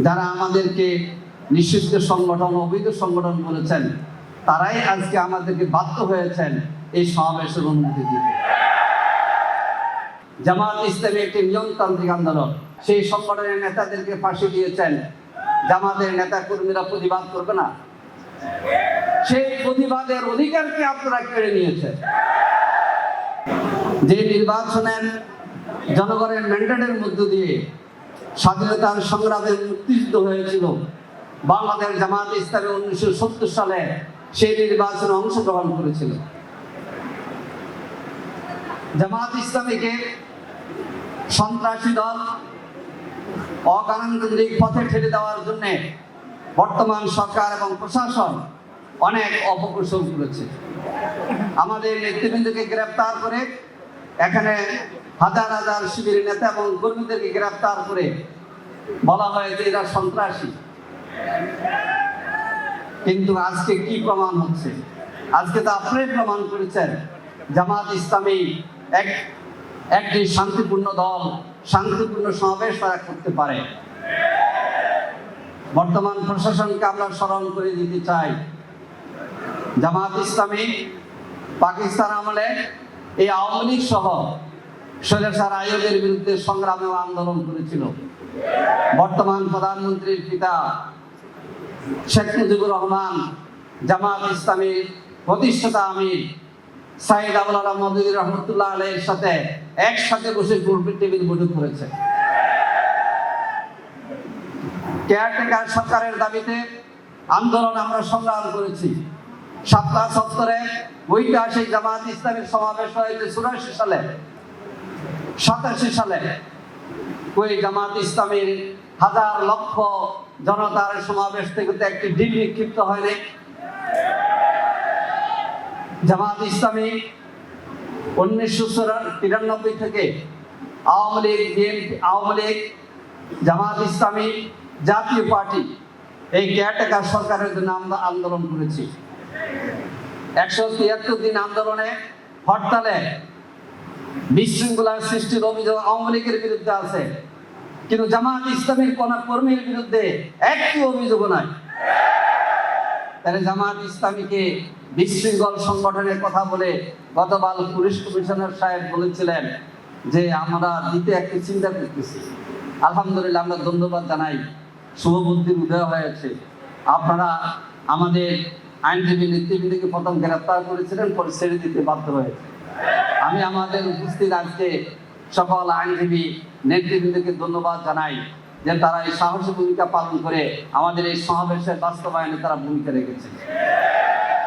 যারা আমাদেরকে নিষিদ্ধ সংগঠন, অবৈধ সংগঠন বলেছেন, তারাই আজকে আমাদেরকে বাধ্য হয়েছেন এই সমাবেশের অনুমতি দিতে। জামাত ইসলামী একটি নিয়মতান্ত্রিক আন্দোলন। সেই সংগঠনের নেতাদেরকে ফাঁসি দিয়েছেন। জামাতের নেতা কর্মীরা প্রতিবাদ করবে না। সেই প্রতিবাদের অধিকারকে আপনারা কেড়ে নিয়েছেন। যে নির্বাচনের জনগণের ম্যান্ডেটের মধ্য দিয়ে স্বাধীনতার সংগ্রামে মুক্তিযুদ্ধ হয়েছিল। বাংলাদেশ জামাত ইসলামী উনিশশো সত্তর সালে সেই নির্বাচনে অংশগ্রহণ করেছিল। জামাত ইসলামীকে সন্ত্রাসী দল অগণতান্ত্রিক পথে ঠেলে দেওয়ার জন্য বর্তমান সরকার এবং প্রশাসন অনেক অপকৌশল করেছে। আমাদের নেতৃবৃন্দকে গ্রেপ্তার করে এখানে হাজার হাজার শিবিরের নেতা এবং কর্মীদেরকে গ্রেপ্তার করে বলা হয় যে এরা সন্ত্রাসী। কিন্তু আজকে কি প্রমাণ হচ্ছে? আজকে তো আপনি প্রমাণ করেছেন, জামাত ইসলামী এক, একটি শান্তিপূর্ণ দল, শান্তিপূর্ণ সমাবেশ তারা করতে পারে। বর্তমান প্রশাসনকে আমরা স্মরণ করে দিতে চাই। জামাত ইসলামী পাকিস্তান আমলে এই আওয়ামী লীগ সহ স্বৈরাচার আয়োগের বিরুদ্ধে সংগ্রামে আন্দোলন করেছিল। বর্তমান প্রধানমন্ত্রীর পিতা শেখ মুজিবুর রহমান, জামাত ইসলামীর প্রতিষ্ঠাতা আমির সাইদ আবুল আলম রহমতুল্লাহ আলের সাথে একসাথে বসে গ্রুপের টেবিল বৈঠক করেছে। কেয়ারটেকার সরকারের দাবিতে আন্দোলন আমরা সংগ্রাম করেছি। সাতটা সত্তরে ঐতিহাসিক জামাত ইসলামের সমাবেশ হয়েছে চুরাশি সালে, সাতাশি সালে। ওই জামাত ইসলামের হাজার লক্ষ জনতার সমাবেশ থেকে একটি ডিল নিক্ষিপ্ত হয়নি জামাত ইসলামী উনিশশো তিরানব্বই থেকে আওয়ামী লীগ, বিএনপি, আওয়ামী লীগ, জামাত ইসলামী জাতীয় পার্টি এই কেয়ারটেকার সরকারের জন্য আমরা আন্দোলন করেছি। একশো তিয়াত্তর দিন আন্দোলনে হরতালে বিশৃঙ্খলার সৃষ্টির অভিযোগ আওয়ামী লীগের বিরুদ্ধে আছে। কিন্তু জামাত ইসলামের কোন কর্মীর বিরুদ্ধে একটি অভিযোগ নাই। তাহলে জামাত ইসলামীকে বিশৃঙ্খল সংগঠনের কথা বলে গতকাল পুলিশ কমিশনার সাহেব বলেছিলেন যে আমরা দিতে একটি চিন্তা করতেছি। আলহামদুলিল্লাহ আমরা ধন্যবাদ জানাই। শুভবুদ্ধির উদয় হয়েছে। আপনারা আমাদের আইনজীবী নেতৃবৃন্দকে প্রথম গ্রেপ্তার করেছিলেন, পরে ছেড়ে দিতে বাধ্য হয়েছে। আমি আমাদের উপস্থিত আজকে সকল আইনজীবী নেতৃবৃন্দকে ধন্যবাদ জানাই যে তারা এই সাহসী ভূমিকা পালন করে আমাদের এই সমাবেশের বাস্তবায়নে তারা ভূমিকা রেখেছে।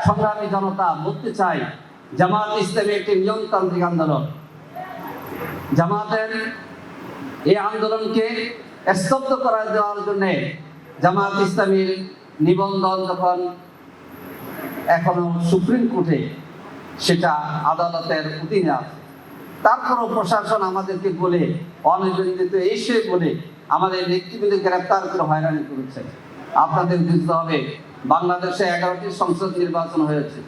সংগ্রামী জনতা, বলতে চাই, জামাত ইসলামী একটি নিয়মতান্ত্রিক আন্দোলন। জামাতের এই আন্দোলনকে স্তব্ধ করা দেওয়ার জন্য জামাত ইসলামীর নিবন্ধন যখন এখনও সুপ্রিম কোর্টে সেটা আদালতের অধীনে আছে। তারপরও প্রশাসন আমাদেরকে বলে অনিবন্ধিত এসে বলে আমাদের নেতৃবৃন্দ গ্রেপ্তার করে হয়রানি করেছে। আপনাদের বুঝতে হবে, বাংলাদেশে এগারোটি সংসদ নির্বাচন হয়েছে।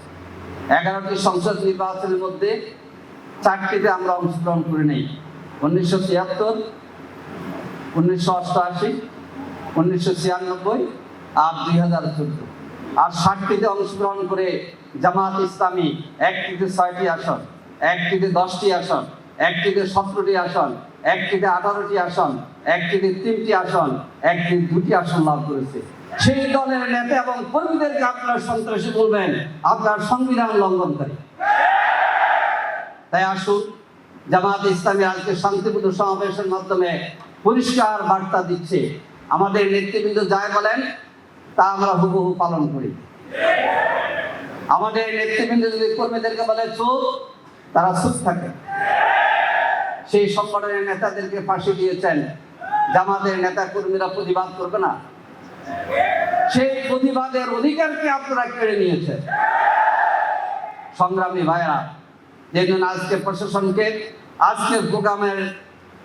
এগারোটি সংসদ নির্বাচনের মধ্যে চারটিতে আমরা অংশগ্রহণ করে নেই। উনিশশো ছিয়াত্তর, উনিশশো অষ্টআশি, উনিশশো ছিয়ানব্বই আর দুই হাজার চোদ্দ। আর ষাটটিতে অংশগ্রহণ করে জামাত ইসলামী, একটিতে ছয়টি আসন, একটিতে দশটি আসন, একটিতে সতেরোটি আসন, একটিতে আঠারোটি আসন, একটিতে তিনটি আসন একটিতে দুটি আসন লাভ করেছে। সেই দলের নেতা এবং কর্মীদেরকে আপনার সন্ত্রাসী বলবেন, আপনার সংবিধান লঙ্ঘনকারী। তাই আসুন, জামাত ইসলামী আজকে শান্তিপূর্ণ সমাবেশের মাধ্যমে পরিষ্কার বার্তা দিচ্ছে। আমাদের নেতৃবৃন্দ যাই বলেন তা আমরা হুবহু পালন করি। আমাদের নেতৃবৃন্দ যদি কর্মীদেরকে বলে চুপ তারা চুপ থাকে। সেই সংগঠনের নেতাদেরকে ফাঁসি দিয়েছেন। জামাতের নেতা কর্মীরা প্রতিবাদ করবে না। সেই প্রতিবাদের অধিকারকে আপনারা কেড়ে নিয়েছেন। সংগ্রামী ভাইরা যে জন্য আজকে প্রশাসনকে আজকের প্রোগ্রামের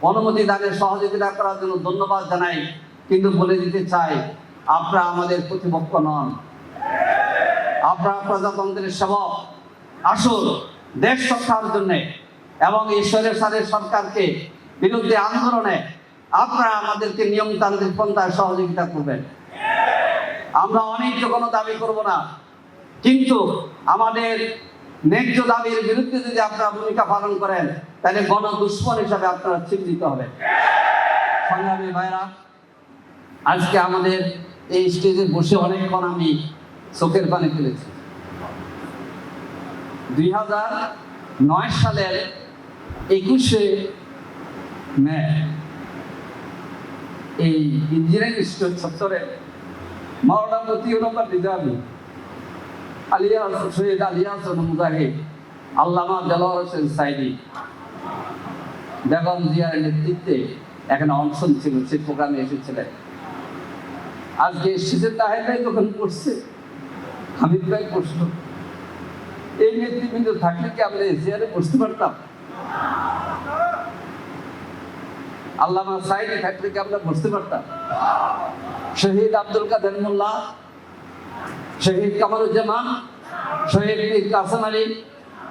অনুমতি দানে সহযোগিতা করার জন্য ধন্যবাদ জানাই, কিন্তু বলে দিতে চাই আপনারা আমাদের প্রতিপক্ষ নন। আপনারা প্রজাতন্ত্রের সেবক। আসুন, দেশ রক্ষার জন্য এবং ঈশ্বরের সাথে সরকারকে বিরুদ্ধে আন্দোলনে আপনারা আমাদেরকে নিয়মতান্ত্রিক পন্থায় সহযোগিতা করবেন। আমরা অনেক কোনো দাবি করব না। কিন্তু আমাদের ন্যায্য দাবির বিরুদ্ধে যদি আপনারা ভূমিকা পালন করেন, তাহলে গণ দুশ্মন হিসাবে আপনারা চিহ্নিত হবেন। সংগ্রামী ভাইরা, আজকে আমাদের এই স্টেজে বসে অনেকক্ষণ আমি চোখের পানি ফেলেছি। দুই হাজার নয় সালের একুশে মে, এই ইঞ্জিনিয়ারিং চত্বরে মাওলানা মতিউর রহমান নিজামী আলিয়া সৈয়দ মুজাহিদ, আল্লামা দেলোয়ার হোসেন সাইদি বেগম জিয়ার নেতৃত্বে এখানে অংশ ছিল সেই প্রোগ্রামে এসেছিলেন। আজকে এসেছেন তাহেলাই তখন পড়ছে, হামিদ ভাই প্রশ্ন, এই নেতৃবৃন্দ থাকলে কি আমরা এশিয়ারে বসতে পারতাম? আল্লামা সাইদি থাকলে কি আমরা বসতে পারতাম? শহীদ আব্দুল কাদের মোল্লা, শহীদ কামারুজ্জামান, শহীদ কাসম আলী,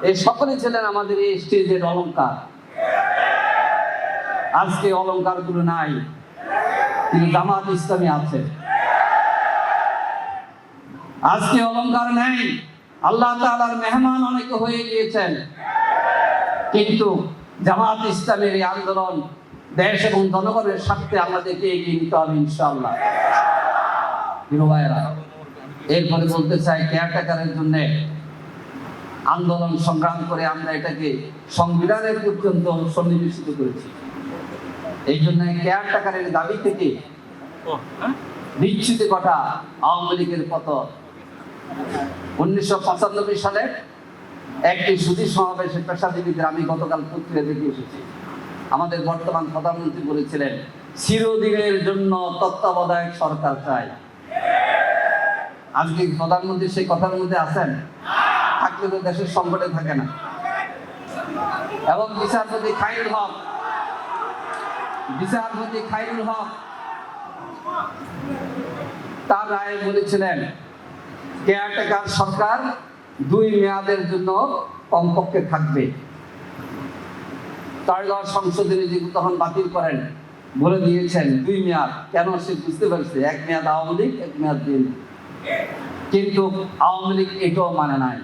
এই সকলে ছিলেন আমাদের এই স্টেজের অলঙ্কার আজকে অলঙ্কারগুলো নাই, কিন্তু জামাত ইসলামী আছে। আজকে অলঙ্কার নেই। আল্লাহ তাআলার মেহমান অনেকে হয়ে গিয়েছেন। কিন্তু জামাত ইসলামের এই আন্দোলন দেশ এবং জনগণের স্বার্থে আমাদেরকে এগিয়ে নিতে হবে ভাইয়েরা, এরপরে বলতে চাই কেয়ারটেকারের জন্য আন্দোলন সংগ্রাম করে আমরা এটাকে সংবিধানের পর্যন্ত সন্নিবেশিত করেছি। এই জন্য কেয়ারটেকারের দাবি থেকে বিচ্ছুতি ঘটা আওয়ামী লীগের পতন উনিশশো পঁচানব্বই সালে একটি সুদী সমাবেশে পেশাজীবীদের আমি গতকাল পত্রিকা দেখে এসেছি। আমাদের বর্তমান প্রধানমন্ত্রী বলেছিলেন, চিরদিনের জন্য তত্ত্বাবধায়ক সরকার চাই। আজকে প্রধানমন্ত্রী সেই কথার মধ্যে আছেন? থাকলে তো দেশের সংকটে থাকে না। এবং বিচারপতি খাইরুল হক, বিচারপতি খাইরুল হক তার রায়ে বলেছিলেন কেয়ারটেকার সরকার দুই মেয়াদের জন্য কমপক্ষে থাকবে। তার ত্রয়োদশ সংসদে যে তখন বাতিল করেন, বলে দিয়েছেন দুই মেয়াদ। কেন সে বুঝতে পারছে? এক মেয়াদ আওয়ামী লীগ, এক মেয়াদ বিএনপি। কিন্তু আওয়ামী লীগ এটাও মানে নাই।